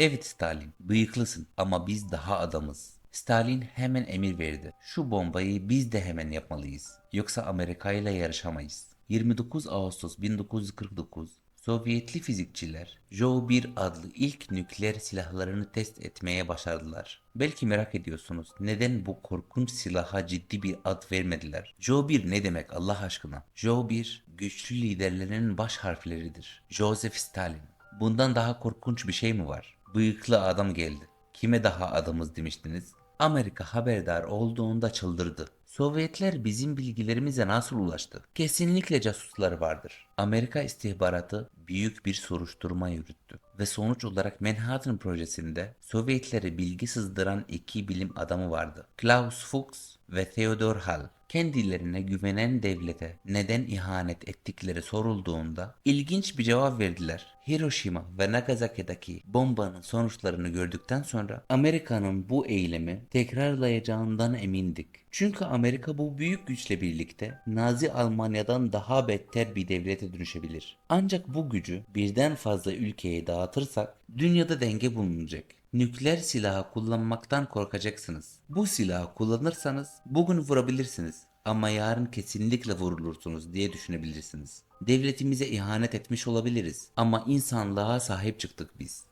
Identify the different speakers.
Speaker 1: Evet Stalin, bıyıklısın ama biz daha adamız. Stalin hemen emir verdi. Şu bombayı biz de hemen yapmalıyız. Yoksa Amerika ile yarışamayız. 29 Ağustos 1949 Sovyetli fizikçiler Jo-1 adlı ilk nükleer silahlarını test etmeye başardılar. Belki merak ediyorsunuz neden bu korkunç silaha ciddi bir ad vermediler? Jo-1 ne demek Allah aşkına? Jo-1 güçlü liderlerin baş harfleridir. Joseph Stalin. Bundan daha korkunç bir şey mi var? Bıyıklı adam geldi. Kime daha adamız demiştiniz? Amerika haberdar olduğunda çıldırdı. Sovyetler bizim bilgilerimize nasıl ulaştı? Kesinlikle casusları vardır. Amerika istihbaratı büyük bir soruşturma yürüttü ve sonuç olarak Manhattan projesinde Sovyetlere bilgi sızdıran iki bilim adamı vardı. Klaus Fuchs ve Theodor Hall. Kendilerine güvenen devlete neden ihanet ettikleri sorulduğunda ilginç bir cevap verdiler. Hiroşima ve Nagasaki'deki bombanın sonuçlarını gördükten sonra Amerika'nın bu eylemi tekrarlayacağından emindik. Çünkü Amerika bu büyük güçle birlikte Nazi Almanya'dan daha beter bir devlete dönüşebilir. Ancak bu gücü birden fazla ülkeye dağıtırsak dünyada denge bulunacak. Nükleer silahı kullanmaktan korkacaksınız. Bu silahı kullanırsanız bugün vurabilirsiniz ama yarın kesinlikle vurulursunuz diye düşünebilirsiniz. Devletimize ihanet etmiş olabiliriz ama insanlığa sahip çıktık biz.